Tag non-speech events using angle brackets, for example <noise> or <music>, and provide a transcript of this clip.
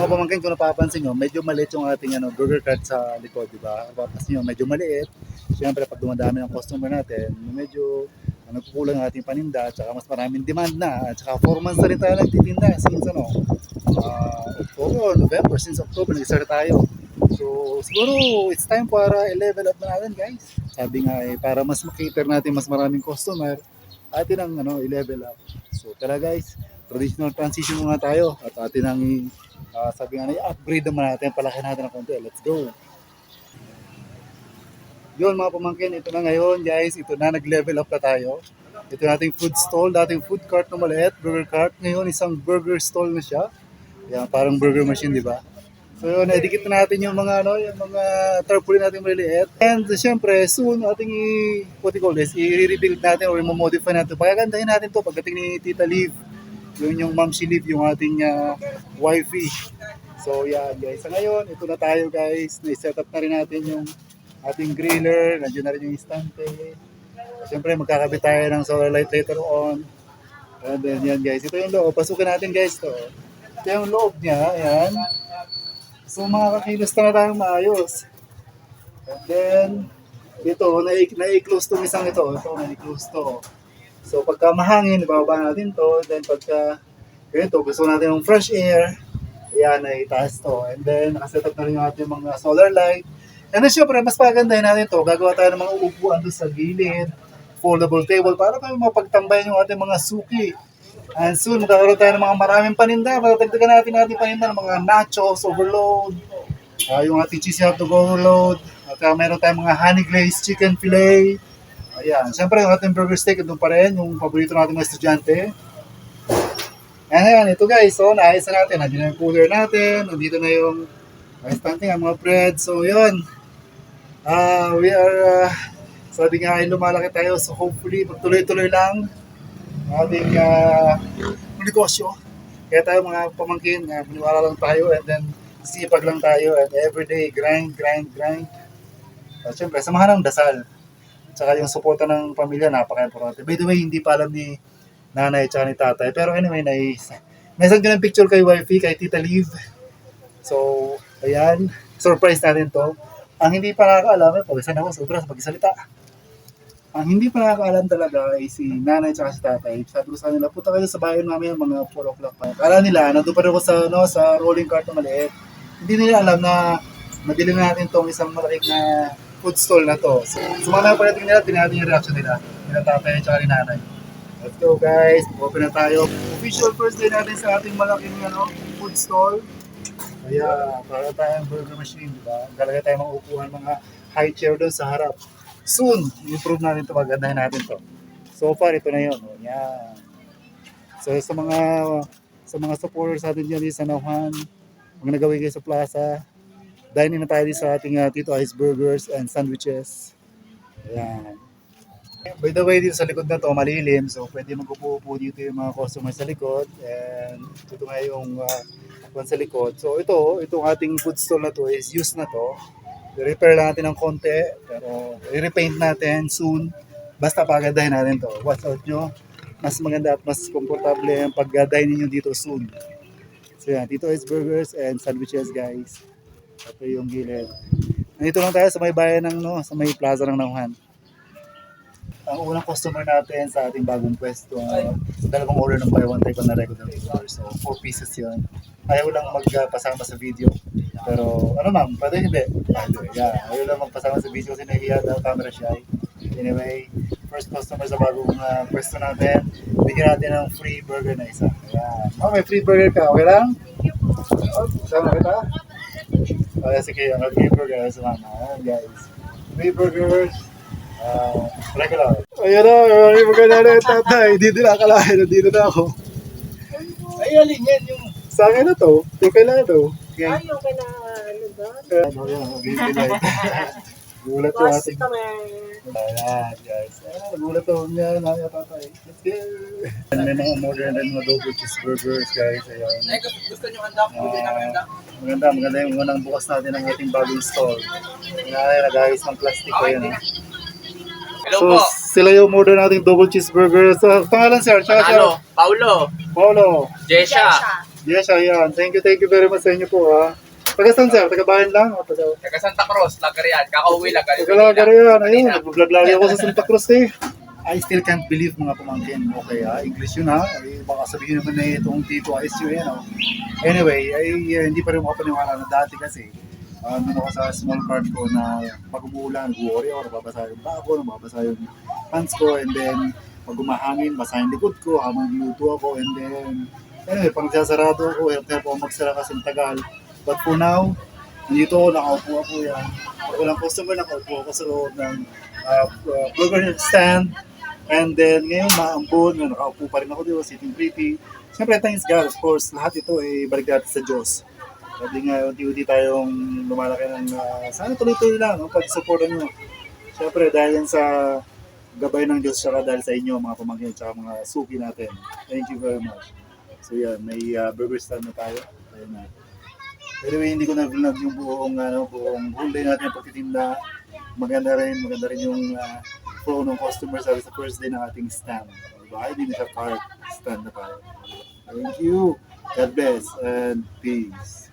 mga pamangkin, kung napapansin nyo, medyo maliit yung ating ano, burger cart sa likod, di ba? Napapansin nyo, medyo maliit. Siyempre, pag dumadami ng customer natin, medyo ano, nagkukulang ang ating paninda, at saka mas maraming demand na, at saka 4 months na rin tayo nagtitinda since ano, ah, October, November, since October, nag-start tayo. So, siguro, it's time para i-level up na natin, guys. Sabi nga, eh, para mas makater natin mas maraming customer, atin ang ano, i-level up. So, tara guys, traditional transition muna tayo at atin ang ah, sabi nga na, i-upgrade naman natin, palaki natin ng konti. Let's go! Yun mga pamangkin, ito na ngayon guys, ito na, nag-level up na tayo. Ito nating food stall, dating food cart na maliit, burger cart. Ngayon, isang burger stall na siya. Yan, parang burger machine, di ba? So yun, idikit na natin yung mga ano, yung mga tarpaulin natin maliliit. And syempre, soon ating i what you call this, i-rebuild natin or i-modify natin. Pagagandahin natin to pagdating ni Tita Liv. Yun yung Ma'am si Liv, yung ating uh, wifey. So yan guys. Sa ngayon, ito na tayo guys. Na-set up na rin natin yung ating griller. Nandiyan na rin yung istante. Siyempre, magkakabit tayo ng solar light later on. And then yan guys. Ito yung loob. Pasukin natin guys to. Ito yung loob niya. Ayan. So makakakilos na tayong maayos. And then, ito, na- na-close tong isang ito. Ito, na-close to. So pagka mahangin, ibababa natin to. Then pagka ganito, gusto natin ng fresh air, ayan, ay itaas to. And then, nakaset up na rin yung ating mga solar light. And then, syempre, mas pagandahin natin to. Gagawa tayo ng mga upuan doon sa gilid, foldable table, para pa mapagtambayan yung ating mga suki. And soon, magkakaroon tayo ng mga maraming paninda. Matagdagan natin natin paninda ng mga nachos, overload, ah, yung ating cheesy hotdog overload, at uh, meron tayong mga honey glazed chicken fillet. Ayan. Siyempre, yung ating burger steak, doon pa rin, yung paborito natin mga estudyante. Ayan. Ito guys, so naayos na natin. Nandiyan na yung cooler natin. Nandito na yung estante nga, mga bread. So, yun. Ah, we are, uh, sabi nga ay lumalaki tayo. So, hopefully, magtuloy-tuloy lang ang ating uh, negosyo. Kaya tayo mga pamangkin, uh, maniwala lang tayo and then sipag lang tayo and everyday grind, grind, grind. At syempre, samahan ng dasal. Tsaka yung suporta ng pamilya, napaka-importante. By the way, hindi pa alam ni nanay at ni tatay. Pero anyway, nais, naisag ko ng picture kay wifey, kay Tita Liv. So, ayan. Surprise natin to. Ang hindi pa nakakaalam, eh, pawisan ako sobra sa pagsalita. Ang hindi pa nakakaalam talaga ay si nanay at si tatay. Sabi ko sa kanila, punta kayo sa bayan namin mga 4 o'clock pa. Kala nila, nandun pa rin ako sa, no, sa rolling cart na maliit. Hindi nila alam na mabili na natin tong isang malaking na food stall na to. So, sumama pa natin nila, tinatin yung reaction nila. Nila tatay at ni nanay. Let's go guys, open na tayo. Official first day natin sa ating malaking ano, food stall. Kaya para tayong burger machine, di ba? Talaga tayong mga upuan, mga high chair doon sa harap. Soon, improve natin ito, magandahin natin to. So far, ito na yun. Oh, yan. So sa mga sa mga supporters natin dyan sa Nauhan, mga nagawin kayo sa plaza, dining na tayo sa ating uh, Tito Ice Burgers and Sandwiches. Ayan. By the way, dito sa likod na to, malilim. So, pwede magpupo dito yung mga customer sa likod. And ito nga yung uh, sa likod. So, ito, itong ating food stall na to is used na to. I-repair lang natin ng konti. Pero, i-repaint natin soon. Basta pagandahin natin to. Watch out nyo. Mas maganda at mas komportable ang pag-dine ninyo dito soon. So, yan. Dito is burgers and sandwiches, guys. Ito yung gilid. Nandito lang tayo sa may bayan ng, no, sa may plaza ng Nauhan ang unang customer natin sa ating bagong pwesto, uh, dalawang order ng buy one take na regular order. So, four pieces yun. Ayaw lang magpasama sa video. Pero, ano ma'am, pwede hindi. Yeah. Ayaw lang magpasama sa video kasi nahiya daw camera shy. Anyway, first customer sa bagong uh, pwesto natin, bigyan natin ng free burger na isa. Ayan. Oh, may free burger ka. Okay lang? Oh, sama kita? Okay, sige. Free burger sa mama. Ayan, guys. Free burgers. Uh, regular. Ayun na, may maganda na yung tatay. Hindi nila akalain, nandito na ako. Ay, alin yan yung... Sa akin na to. Yung kailangan to. Okay. Ayaw ka na, ano ba? Ano yan, light. Gulat yung ating... Ayan, guys. Ayan, gulat to niya. Naya tatay. Let's go. May mga modern and mga double cheeseburgers, guys. Ayan. Ay, gusto nyo handa? Hindi namin handa. Maganda, maganda yung unang bukas natin ng ating bagong stall. Ngayon, nag-ayos ng plastic ko yan. Eh. Hello So, po. sila yung order nating double cheeseburger. Sa pangalan, sir. Tsaka, sir. Ano? Paulo. Paulo. Jesha. Yes, ayan. Thank you, thank you very much sa inyo po ha. Taga saan sir? Taga bayan lang? O taga... Taga Santa Cruz, Lagarian. Kakauwi lang. galing Taga Lagari yan. Ayun, lagi ako sa <laughs> Santa Cruz eh. I still can't believe mga pamangkin. Okay ha, English yun ha. Ay, baka sabihin naman na itong Tito ISU yan. oh. Anyway, ay uh, hindi pa rin makapaniwala na dati kasi uh, nung ako sa small cart ko na pag umuulan, nag-worry ako, nababasa yung bako, nababasa yung pants ko, and then pag umahangin, basa yung likod ko, habang niluto ako, and then anyway, pag nagsasarado ako, help help ako magsara kasi tagal. But for now, nandito ako, nakaupo ako yan. Pag walang customer, nakaupo ako sa loob ng uh, uh, stand. And then, ngayon, maambon, nakaupo pa rin ako dito, sitting pretty. Siyempre, thanks God, of course, lahat ito ay balik natin sa Diyos. Sabi nga, unti-unti tayong lumalaki ng, uh, sana tuloy-tuloy lang, ang pag-support nyo. Siyempre, dahil yan sa gabay ng Diyos, saka dahil sa inyo, mga pamangkin, saka mga suki natin. Thank you very much. So yan, may uh, burger stand na tayo. Ayun na. Anyway, hindi ko na-vlog yung buong, ano, buong whole day natin pagtitinda. Maganda rin, maganda rin yung uh, flow ng customer service sa first day ng ating stand. Diba? Hindi na siya park, stand na tayo. Thank you. God bless and peace.